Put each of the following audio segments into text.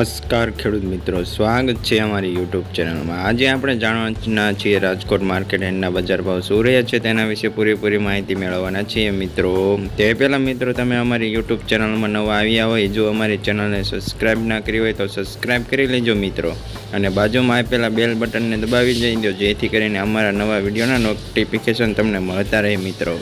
નમસ્કાર ખેડૂત મિત્રો, સ્વાગત છે અમારી યુટ્યુબ ચેનલમાં આજે આપણે જાણવાના છીએ રાજકોટ માર્કેટ એન્ડના બજાર ભાવ શું રહ્યા છે તેના વિશે પૂરેપૂરી માહિતી મેળવવાના છીએ મિત્રો. તે પહેલાં મિત્રો, તમે અમારી યુટ્યુબ ચેનલમાં નવા આવ્યા હોય, જો અમારી ચેનલને સબસ્ક્રાઈબ ના કરી હોય તો સબસ્ક્રાઈબ કરી લેજો મિત્રો. અને બાજુમાં આપેલા બેલ બટનને દબાવી દેજો, જેથી કરીને અમારા નવા વિડીયોના નોટિફિકેશન તમને મળતા રહે મિત્રો.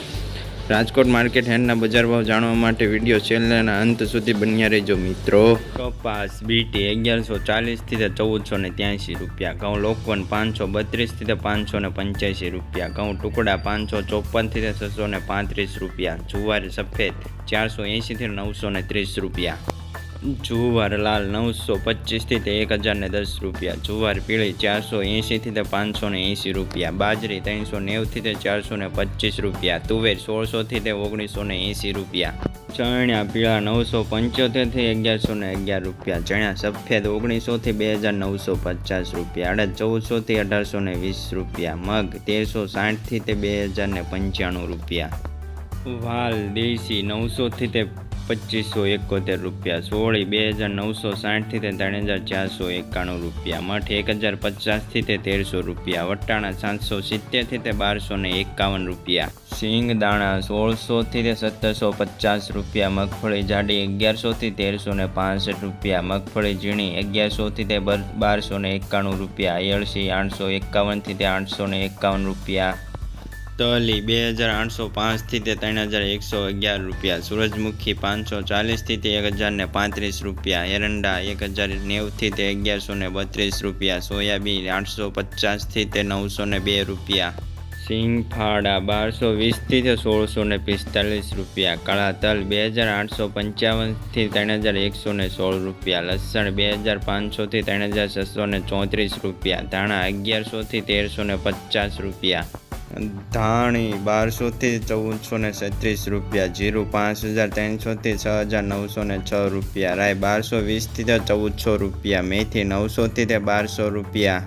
રાજકોટ માર્કેટ હેન્ડના બજાર ભાવ જાણવા માટે વીડિયો ચેનલના અંત સુધી બન્યા રહેજો મિત્રો. કપાસ, બીટી અગિયારસો ચાલીસથી તે ચૌદસો ને ત્યાંસી રૂપિયા. ઘઉં લોકવન પાંચસો બત્રીસથી પાંચસો ને પંચ્યાસી રૂપિયા. ઘઉં ટુકડા પાંચસો ચોપનથી તે છસો ને પાંત્રીસ રૂપિયા. જુવાર સફેદ ચારસો એંશીથી નવસો ને ત્રીસ રૂપિયા. જુવાર લાલ નવસો પચીસથી તે એક હજારને દસ રૂપિયા. જુવાર પીળી ચારસો એંશીથી તે પાંચસો ને એંશી રૂપિયા. બાજરી ત્રણસો નેવથી તે ચારસો ને પચીસ રૂપિયા. તુવેર સોળસોથી તે ઓગણીસો ને એંશી રૂપિયા. ચણ્યા પીળા નવસો પંચોતેરથી અગિયારસો ને અગિયાર રૂપિયા. ચણ્યા સફેદ ઓગણીસોથી બે હજાર નવસો પચાસ રૂપિયા. અડદ ચૌદસોથી અઢારસો ને વીસ રૂપિયા. મગ તેરસો સાઠથી તે બે હજાર ને પંચાણું રૂપિયા. વાલ દેશી નવસોથી તે પચીસો એકોતેર રૂપિયા, સોળી, બે હજાર નવસો સાઠથી તે ત્રણ હજાર ચારસો એકાણું રૂપિયા, મઠ એક હજાર પચાસથી તે તેરસો રૂપિયા, વટાણા સાતસો સિત્તેરથી તે બારસો ને એકાવન રૂપિયા, સિંગ દાણા સોળસોથી તે સત્તરસો પચાસ રૂપિયા, મગફળી જાડી અગિયારસોથી તેરસો ને પાસઠ રૂપિયા, મગફળી ઝીણી અગિયારસોથી તે બર- બારસો ને એકાણું રૂપિયા એળસી આઠસો એકાવનથી તે આઠસો ને એકાવન રૂપિયા તલી બે હજાર આઠસો પાંચથી તે ત્રણ હજાર એકસો અગિયાર રૂપિયા, સૂરજમુખી પાંચસો ચાલીસથી તે એક હજાર ને પાંત્રીસ રૂપિયા, એરંડા એક હજાર નેવથી તે અગિયારસો ને બત્રીસ રૂપિયા, સોયાબીન આઠસો પચાસથી તે નવસો ને બે રૂપિયા. સિંગફાડા બારસો વીસથી તે સોળસો ને પિસ્તાલીસ રૂપિયા. કાળા તલ બે હજાર આઠસો પંચાવનથી ત્રણ હજાર એકસો ને સોળ રૂપિયા. લસણ બે હજાર પાંચસોથી ત્રણ હજાર છસો ને ચોત્રીસ રૂપિયા. ધાણા અગિયારસોથી તેરસો ને પચાસ રૂપિયા. ધાણી બારસોથી ચૌદસો ને છત્રીસ રૂપિયા, જીરું પાંચ હજાર ત્રણસોથી છ હજાર નવસો ને છ રૂપિયા રાય બારસો વીસથી તો ચૌદસો રૂપિયા, મેથી નવસોથી તે બારસો રૂપિયા.